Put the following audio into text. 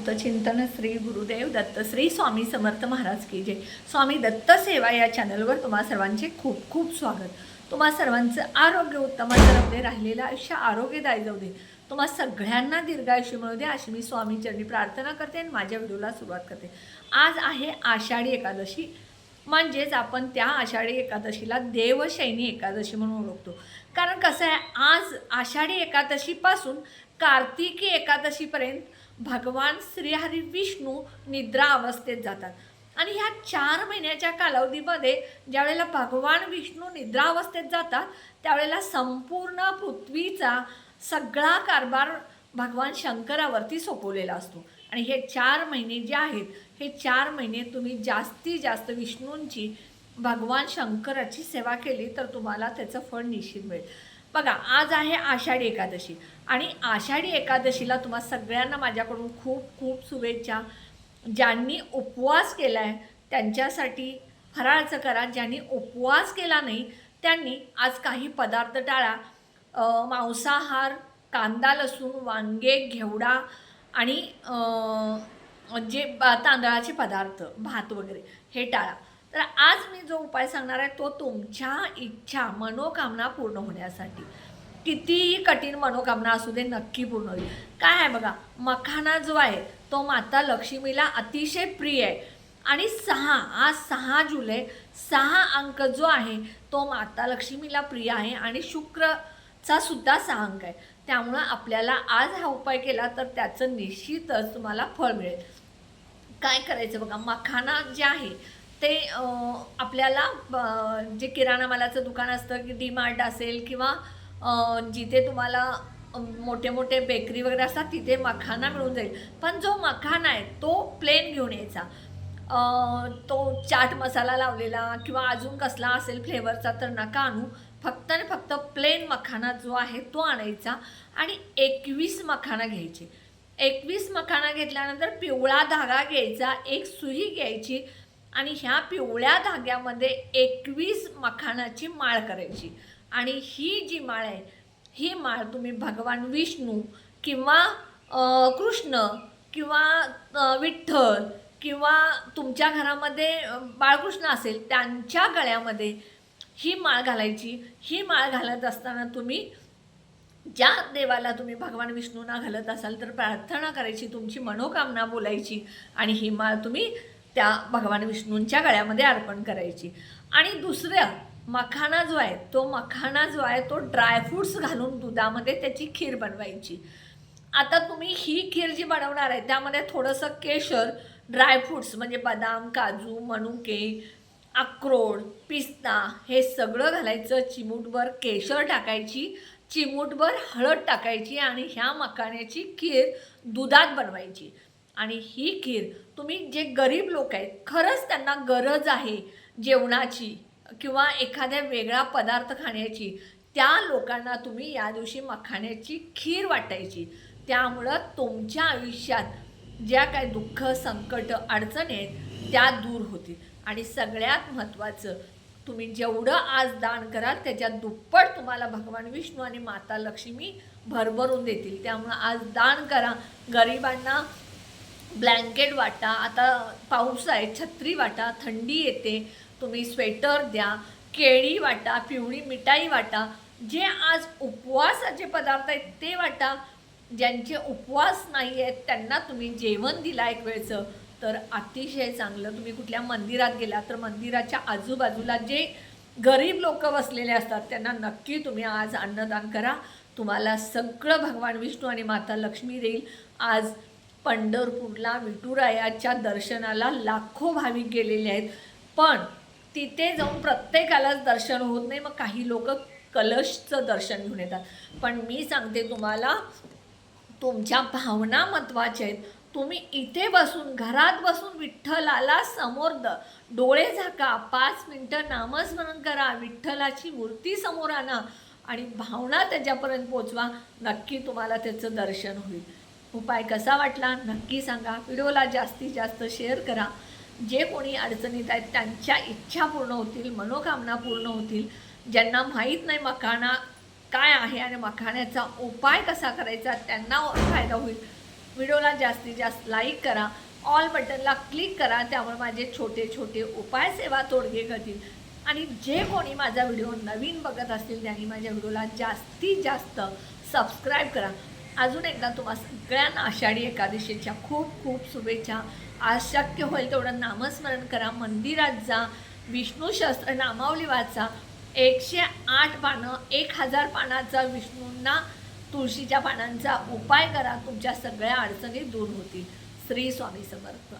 अवधूत श्री गुरुदेव दत्त श्री स्वामी समर्थ महाराज की जय. स्वामी दत्त सेवा या चॅनलवर तुम्हा सर्वांचे खूप खूप स्वागत. तुम्हा सर्वांचं आरोग्य उत्तम राहूदे राहिलेलं आयुष्य आरोग्यदायी जाऊ दे. तुम्हा सगळ्यांना दीर्घायुष्य मिळू दे अशी मी स्वामीचरणी प्रार्थना करते आणि माझ्या व्हिडिओला सुरुवात करते. आज आहे आषाढी एकादशी. म्हणजेच आपण त्या आषाढी एकादशीला देवशैनी एकादशी म्हणून ओळखतो. कारण कसं आहे आज आषाढी एकादशीपासून कार्तिकी एकादशीपर्यंत भगवान श्रीहरी विष्णू निद्रा अवस्थेत जातात. आणि ह्या चार महिन्याच्या कालावधीमध्ये ज्यावेळेला भगवान विष्णू निद्रा अवस्थेत जातात त्यावेळेला संपूर्ण पृथ्वीचा सगळा कारभार भगवान शंकरावरती सोपवलेला असतो. आणि हे चार महिने जे आहेत हे चार महिने तुम्ही जास्तीत जास्त विष्णूंची भगवान शंकराची सेवा केली तर तुम्हाला त्याचं फळ निश्चित मिळेल. बघा आज आहे आषाढी एकादशी. आणि आषाढी एकादशीला तुम्हा सगळ्यांना माझ्याकडून खूप खूप शुभेच्छा. ज्यांनी उपवास केला आहे त्यांच्यासाठी फराळचं करा. ज्यांनी उपवास केला नाही त्यांनी आज काही पदार्थ टाळा. मांसाहार कांदा लसूण वांगे घेवडा आणि जे तांदळाचे पदार्थ भात वगैरे हे टाळा. तर आज मी जो उपाय सांगणार आहे तो तुमच्या इच्छा मनोकामना पूर्ण होण्यासाठी. कितीही कठीण मनोकामना असू दे नक्की पूर्ण होईल. काय आहे बघा मखाना जो आहे तो माता लक्ष्मीला अतिशय प्रिय आहे. आणि सहा आज सहा जुलै सहा अंक जो आहे तो माता लक्ष्मीला प्रिय आहे आणि शुक्रचा सुद्धा सहा अंक आहे. त्यामुळं आपल्याला आज हा उपाय केला तर त्याचं निश्चितच तुम्हाला फळ मिळेल. काय करायचं बघा मखाना जे आहे ते आपल्याला जे किराणा मालाचं दुकान असतं की डी मार्ट असेल किंवा जिथे तुम्हाला मोठे मोठे बेकरी वगैरे असतात तिथे मखाना मिळून जाईल. पण जो मखाना आहे तो प्लेन घेऊन यायचा. तो चाट मसाला लावलेला किंवा अजून कसला असेल फ्लेवरचा तर नका आणू. फक्त आणि फक्त प्लेन मखाना जो आहे तो आणायचा आणि एकवीस मखाना घ्यायचे. एकवीस मखाना घेतल्यानंतर पिवळा धागा घ्यायचा एक सुई घ्यायची आणि ह्या पिवळ्या धाग्यामध्ये एकवीस मखानाची माळ करायची. आणि ही जी माळ आहे ही माळ तुम्ही भगवान विष्णू किंवा कृष्ण किंवा विठ्ठल किंवा तुमच्या घरामध्ये बाळकृष्ण असेल त्यांच्या गळ्यामध्ये ही माळ घालायची. ही माळ घालत असताना तुम्ही ज्या देवाला तुम्ही भगवान विष्णूंना घालत असाल तर प्रार्थना करायची तुमची मनोकामना बोलायची आणि ही माळ तुम्ही त्या भगवान विष्णूंच्या गळ्यामध्ये अर्पण करायची. आणि दुसरं मखाना जो आहे तो मखाना जो आहे तो ड्रायफ्रूट्स घालून दुधामध्ये त्याची खीर बनवायची. आता तुम्ही ही खीर जी बनवणार आहे त्यामध्ये थोडंसं केशर ड्रायफ्रूट्स म्हणजे बदाम काजू मनुके अक्रोड पिस्ता हे सगळं घालायचं. चिमूटभर केशर टाकायची चिमूटभर हळद टाकायची आणि ह्या मखाण्याची खीर दुधात बनवायची. आणि ही खीर तुम्ही जे गरीब लोक आहेत खरंच त्यांना गरज आहे जेवणाची किंवा एखाद्या वेगळा पदार्थ खाण्याची त्या लोकांना तुम्ही या दिवशी मखाण्याची खीर वाटायची. त्यामुळं तुमच्या आयुष्यात ज्या काय दुःख संकट अडचणी आहेत त्या दूर होतील. आणि सगळ्यात महत्त्वाचं तुम्ही जेवढं आज दान कराल त्याच्यात दुप्पट तुम्हाला भगवान विष्णू आणि माता लक्ष्मी भरभरून देतील. त्यामुळं आज दान करा. गरिबांना ब्लँकेट वाटा आता पाऊस आहे छत्री वाटा थंडी येते तुम्ही स्वेटर द्या केळी वाटा पिवळी मिठाई वाटा जे आज उपवासाचे पदार्थ आहेत ते वाटा ज्यांचे उपवास नाही आहेत त्यांना तुम्ही जेवण दिला एक वेळचं तर अतिशय चांगलं. तुम्ही कुठल्या मंदिरात गेला तर मंदिराच्या आजूबाजूला जे गरीब लोक बसलेले असतात त्यांना नक्की तुम्ही आज अन्नदान करा. तुम्हाला सगळं भगवान विष्णू आणि माता लक्ष्मी देईल. आज पंढरपूरला विठुरायाच्या दर्शनाला लाखो भाविक गेलेले आहेत. पण तिथे जाऊन प्रत्येकालाच दर्शन होत नाही मग काही लोक कलशचं दर्शन घेऊन येतात. पण मी सांगते तुम्हाला तुमच्या भावना महत्त्वाच्या आहेत. तुम्ही इथे बसून घरात बसून विठ्ठलाला समोर द डोळे झाका पाच मिनटं नामस्मरण करा विठ्ठलाची मूर्ती समोर आणा आणि भावना त्याच्यापर्यंत पोचवा. नक्की तुम्हाला त्याचं दर्शन होईल. उपाय कसा वाटला नक्की सांगा. व्हिडिओला जास्तीत जास्त शेअर करा. जे कोणी अडचणीत आहेत त्यांच्या इच्छा पूर्ण होतील मनोकामना पूर्ण होतील. ज्यांना माहीत नाही मखाणा काय आहे आणि मखाण्याचा उपाय कसा करायचा त्यांना हो- फायदा होईल. व्हिडिओला जास्तीत जास्त लाईक करा. ऑल बटनला क्लिक करा. त्यामुळे माझे छोटे छोटे उपाय सेवा तोडगे करतील. आणि जे कोणी माझा व्हिडिओ नवीन बघत असतील त्यांनी माझ्या व्हिडिओला जास्तीत जास्त सबस्क्राईब करा. अजून एकदा तुम्हा सगळ्यांना आषाढी एकादशीच्या खूप खूप शुभेच्छा. आज शक्य होईल तेवढं नामस्मरण करा मंदिरात जा विष्णू शस्त्र नामावली वाचा. एकशे आठ पानं एक हजार पानाचा विष्णूंना तुळशीच्या पानांचा उपाय करा तुमच्या सगळ्या अडचणी दूर होतील. श्री स्वामी समर्थ.